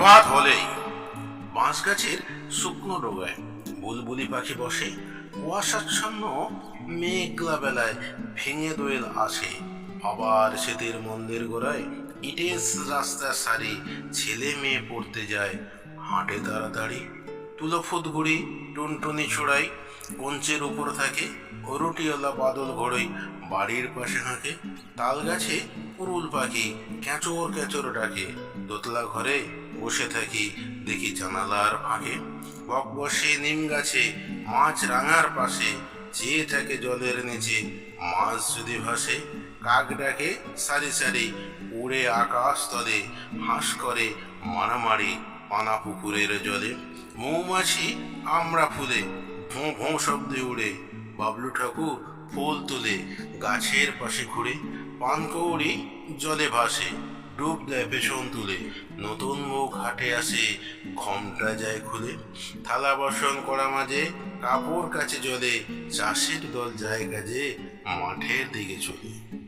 রাত হলেই বাঁশ গাছের শুকনো ডোগায় বুলবুলি পাখি বসে, কুয়াশাচ্ছন্ন মেঘলা বেলায় ভেঙে দোয়েল আসে আবার শীতের মন্দির গোড়ায় ইটের রাস্তার সারি ছেলে মেয়ে পড়তে যায়, হাঁটে তাড়াতাড়ি। তুলো ফুটগুড়ি টুনটুনি ছোড়াই কঞ্চের উপর থাকে রুটিওয়ালা বাদল ঘোড়ই, বাড়ির পাশে হাঁকে তাল গাছে পুরুল পাখি, ক্যাঁচর ক্যাঁচর ডাকে। দোতলা ঘরে বসে থাকি। দেখি জানালার ফাঁকে বক বসে নিম গাছে, মাছ রাঙার পাশে চেয়ে থাকে জলের নিচে, মাছ যদি ভাসে, কাক ডাকে সারি সারি, উড়ে আকাশ তলে, হাঁস করে মারামারি পানা পুকুরের জলে। মৌমাছি আমরা ফুলে, ভোঁ ভোঁ শব্দে উড়ে, বাবলু ঠাকুর ফুল তুলে, গাছের পাশে ঘুরে পানকৌড়ি জলে ভাসে, ডুব দেয় পেছন তুলে, নতুন হাটে আসে ঘমটা যায় খুলে, থালা বসন করা মাঝে, কাপড় কাছে জলে, চাষের দল যায় কাজে মাঠের দিকে চলে।